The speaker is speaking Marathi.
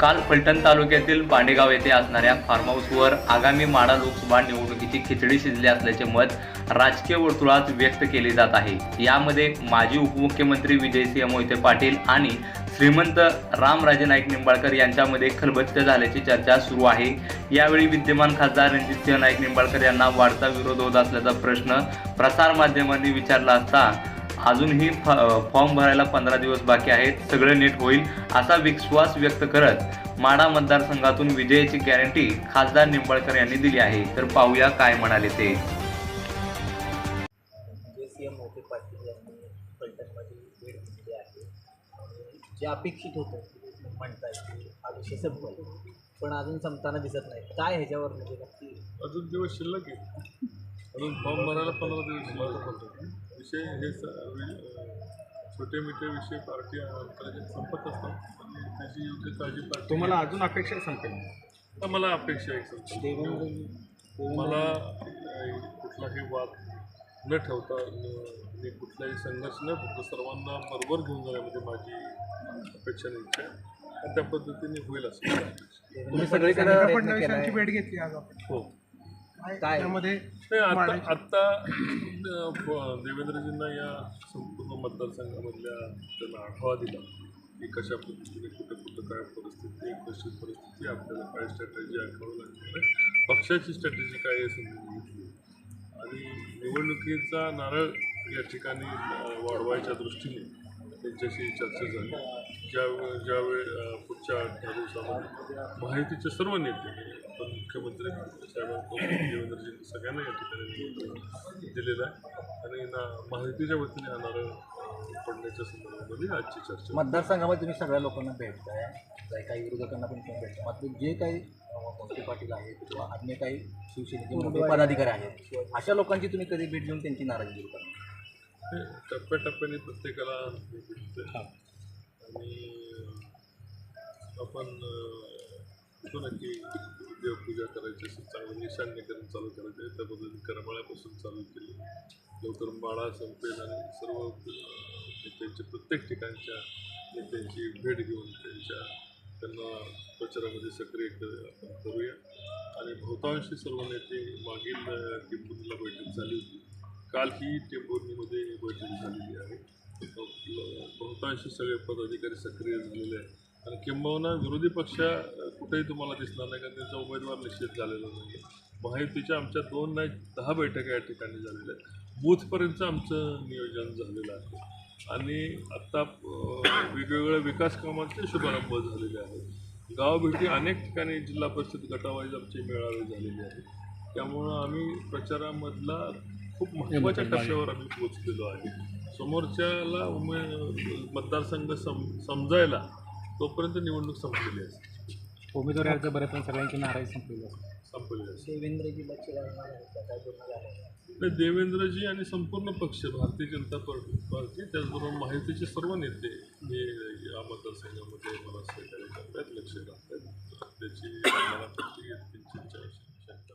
काल फलटण तालुक्यातील पांडेगाव येथे असणाऱ्या फार्म हाऊसवर आगामी माडा लोकसभा निवडणुकीची खिचडी शिजली असल्याचे मत राजकीय वर्तुळात व्यक्त केले जात आहे. यामध्ये माजी उपमुख्यमंत्री विजयसिंह मोहिते पाटील आणि श्रीमंत रामराजे नाईक निंबाळकर यांच्यामध्ये खलबत्त झाल्याची चर्चा सुरू आहे. यावेळी विद्यमान खासदार रणजितसिंह नाईक निंबाळकर यांना वाढता विरोध होत असल्याचा प्रश्न प्रसारमाध्यमांनी विचारला असता अजूनही फ- फॉर्म भरायला पंधरा दिवस बाकी आहेत. सगळं नीट होईल असा विश्वास व्यक्त करत माडा मतदारसंघातून विजयाची गॅरंटी खासदार निंबाळकर यांनी दिली आहे. तर पाहूया काय म्हणाले ते. जे अपेक्षित होतं संपल पण अजून संपताना दिसत नाही. काय ह्याच्यावर म्हणजे नक्की? अजून दिवस शिल्लक आहे. अजून फॉर्म भरायला पंधरा दिवस शिल्लक होते. विषय हे छोटे मोठे विषय पार्टी अंतर्गत संपत असतात. आणि त्याची योग्य काळजी पार्टी तुम्हाला अजून अपेक्षा संपेल? आता मला अपेक्षा आहे संपत. देवेंद्रजी मला कुठलाही वाद न ठेवता न- आणि कुठलाही संघर्ष न फक्त सर्वांना बरोबर घेऊन जाण्यामध्ये माझी अपेक्षा इच्छा आहे. आणि त्या पद्धतीने होईल असं. तुम्ही सगळीकडे फडणवीसांची भेट घेतली आज आपण. हो. काय? त्यामध्ये आता आत्ता देवेंद्रजींना या संपूर्ण मतदारसंघामधल्या त्यांना आढावा दिला. की कशा पद्धतीने कुठं कुठं काय परिस्थिती कशी परिस्थिती आपल्याला काय स्ट्रॅटेजी आखावी लागणार आहे पक्षाची स्ट्रॅटेजी काय आहे समजून घेतली. आणि निवडणुकीचा नारळ या ठिकाणी वाढवायच्या दृष्टीने त्यांच्याशी चर्चा झाली. ज्या ज्यावेळी पुढच्या आठ दिवसामध्ये माहितीचे सर्व नेते आपण मुख्यमंत्री साहेबांकडून देवेंद्रजी सगळ्यांना या ठिकाणी दिलेलं आहे. आणि ना माहितीच्या वतीने येणारं पडण्याच्या संदर्भामध्ये आजची चर्चा. मतदारसंघामध्ये तुम्ही सगळ्या लोकांना भेटताय. काही काही विरोधकांना पण तुम्ही भेटता. मात्र जे काही मोठे पाटील आहेत किंवा अन्य काही शिवसेनेचे पदाधिकारी आहेत अशा लोकांची तुम्ही कधी भेट घेऊन त्यांची नाराजी दूर करता? टप्प्याटप्प्याने प्रत्येकाला हे. आणि आपण म्हणतो ना की देवपूजा करायची असेल चांगलं निशान्यकरण चालू करायचं आहे. त्या पद्धतीने करमाळ्यापासून चालू केली. लवकर माळा संपेल आणि सर्व अ, नेत्यांच्या प्रत्येक ठिकाणच्या नेत्यांची भेट घेऊन त्यांच्या त्यांना प्रचारामध्ये सक्रिय कर आपण करूया. आणि बहुतांशी सर्व नेते मागील टिंबुर्णीला बैठक झाली होती. काल ही टेंभुर्णीमध्ये बैठक झालेली आहे. बहुतांश सगळे पदाधिकारी सक्रिय झालेले आहेत. आणि किंबहुना विरोधी पक्ष कुठेही तुम्हाला दिसणार नाही कारण त्यांचा उमेदवार निश्चित झालेला नाही माहितीच्या आमच्या दोन नाही दहा बैठका या ठिकाणी झालेल्या आहेत. बूथपर्यंत आमचं नियोजन झालेलं आहे. आणि आत्ता वेगवेगळ्या विकास कामांचे शुभारंभ झालेले आहेत. गावभेटी अनेक ठिकाणी जिल्हा परिषद गटावाईज आमचे मेळावे झालेले आहेत. त्यामुळं आम्ही प्रचारामधला खूप महत्त्वाच्या टप्प्यावर आम्ही पोचलेलो आहे. समोरच्याला उमे मतदारसंघ सम समजायला तोपर्यंत निवडणूक संपलेली असते. उमेदवारी अर्ज बरेच पण सगळ्यांची नाराजी संपलेली आहे. संपलेली असते. देवेंद्रजी आणि संपूर्ण पक्ष भारतीय जनता पार्टी पार्टी त्याचबरोबर माहितीचे सर्व नेते हे या मतदारसंघामध्ये मला सहकार्य करतात लक्ष घालतात त्याची आम्हाला प्रत्येक व्यक्तीची इच्छा असेल, शंका